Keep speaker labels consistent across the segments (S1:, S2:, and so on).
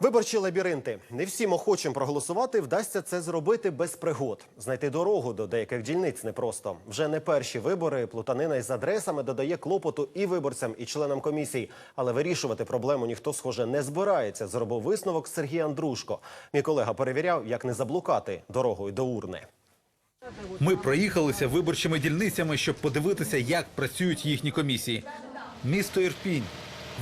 S1: Виборчі лабіринти. Не всім охочим проголосувати вдасться це зробити без пригод. Знайти дорогу до деяких дільниць непросто. Вже не перші вибори. Плутанина із адресами додає клопоту і виборцям, і членам комісій. Але вирішувати проблему ніхто, схоже, не збирається. Зробив висновок Сергій Андрушко. Мій колега перевіряв, як не заблукати дорогою до урни.
S2: Ми проїхалися виборчими дільницями, щоб подивитися, як працюють їхні комісії. Місто Ірпінь.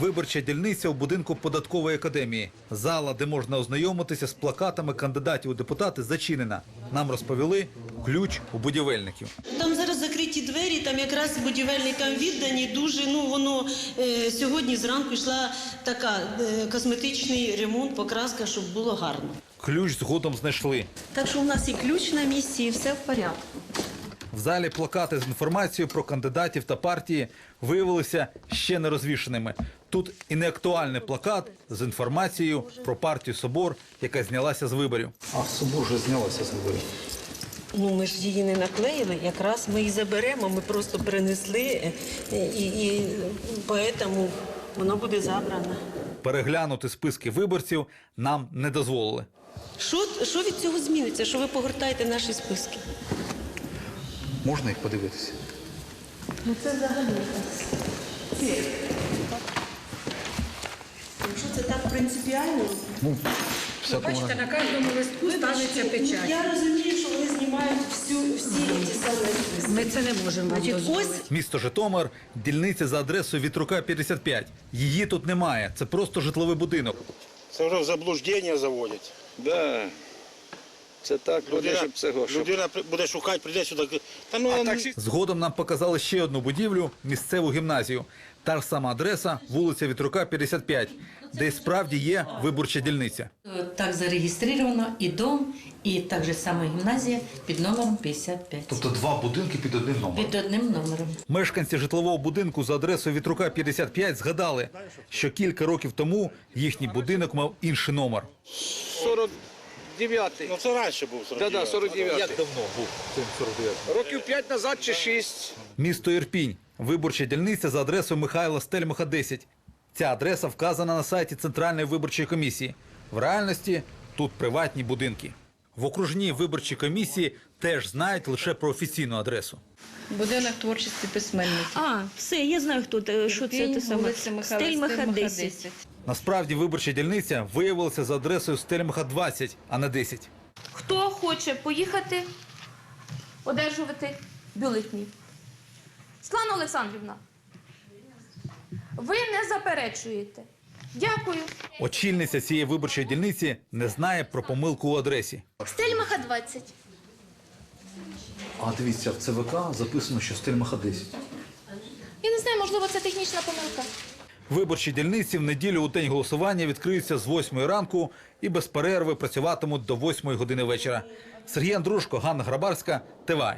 S2: Виборча дільниця у будинку податкової академії. Зала, де можна ознайомитися з плакатами кандидатів у депутати, зачинена. Нам розповіли ключ у будівельників.
S3: Там зараз закриті двері, там якраз будівельникам віддані. Дуже ну воно е, сьогодні зранку йшла така е, косметичний ремонт, покраска, щоб було гарно.
S2: Ключ згодом знайшли.
S3: Так що у нас і ключ на місці, і все в порядку.
S2: В залі плакати з інформацією про кандидатів та партії виявилися ще не розвішеними. Тут і неактуальний плакат з інформацією про партію Собор, яка знялася з виборів.
S4: А собор вже знялася з виборів.
S3: Ну ми ж її не наклеїли, якраз ми її заберемо, ми просто перенесли е, і, і поэтому воно буде забрано.
S2: Переглянути списки виборців нам не дозволили.
S3: Що, що від цього зміниться? Що ви погортаєте наші списки?
S4: Можна їх подивитися?
S3: Ну це взагалі. Це так принципіально,
S4: Всякому
S5: Бачите, на кожному листку ставиться печать.
S3: я розумію, що вони знімають всю, всі ці самі.
S5: Ми це не можемо вам
S3: Значить,
S5: дозволити.
S3: ось
S2: Місто Житомир, дільниця за адресою Вітрука 55. Її тут немає. Це просто житловий будинок.
S6: Це вже в заблуждення заводять.
S7: Да. Це так,
S6: Людина,
S7: щоб цього, щоб
S6: людина буде шукати, прийде сюди. Та ну,
S2: Згодом нам показали ще одну будівлю місцеву гімназію. Та ж сама адреса, вулиця Вітрука 55, де справді є виборча дільниця.
S8: Так зареєстровано і дом, і так же саме гімназія під номером 55.
S4: Тобто два будинки під одним номером.
S8: Під одним номером.
S2: Мешканці житлового будинку за адресою Вітрука 55 згадали, що кілька років тому їхній будинок мав інший номер.
S7: 49-й.
S6: ну це раніше був 49.
S7: Да, да, 49
S2: давно був цим 49
S7: Років 5 назад чи 6.
S2: Місто Ірпінь. Виборча дільниця за адресою Михайла Стельмаха 10. Ця адреса вказана на сайті Центральної виборчої комісії. В реальності тут приватні будинки. В окружній виборчій комісії теж знають лише про офіційну адресу.
S5: Будинок творчості письменників.
S9: А, все, я знаю, хто те, що це те саме.
S5: Вулиця Михайла
S9: Стельмаха
S5: Стельмаха,
S9: 10.
S2: Насправді виборча дільниця виявилася за адресою Стельмаха 20, а не 10.
S9: Хто хоче поїхати одержувати бюлетні? Світлана Олександрівна, ви не заперечуєте. Дякую.
S2: Очільниця цієї виборчої дільниці не знає про помилку у адресі.
S9: Стельмаха 20.
S4: А дивіться, в ЦВК записано, що Стельмаха 10.
S9: Я не знаю, можливо, це технічна помилка.
S2: Виборчі дільниці в неділю у день голосування відкриються з 8 ранку і без перерви працюватимуть до 8 години вечора. Сергій Андрушко, Ганна Грабарська, ТВАЙ.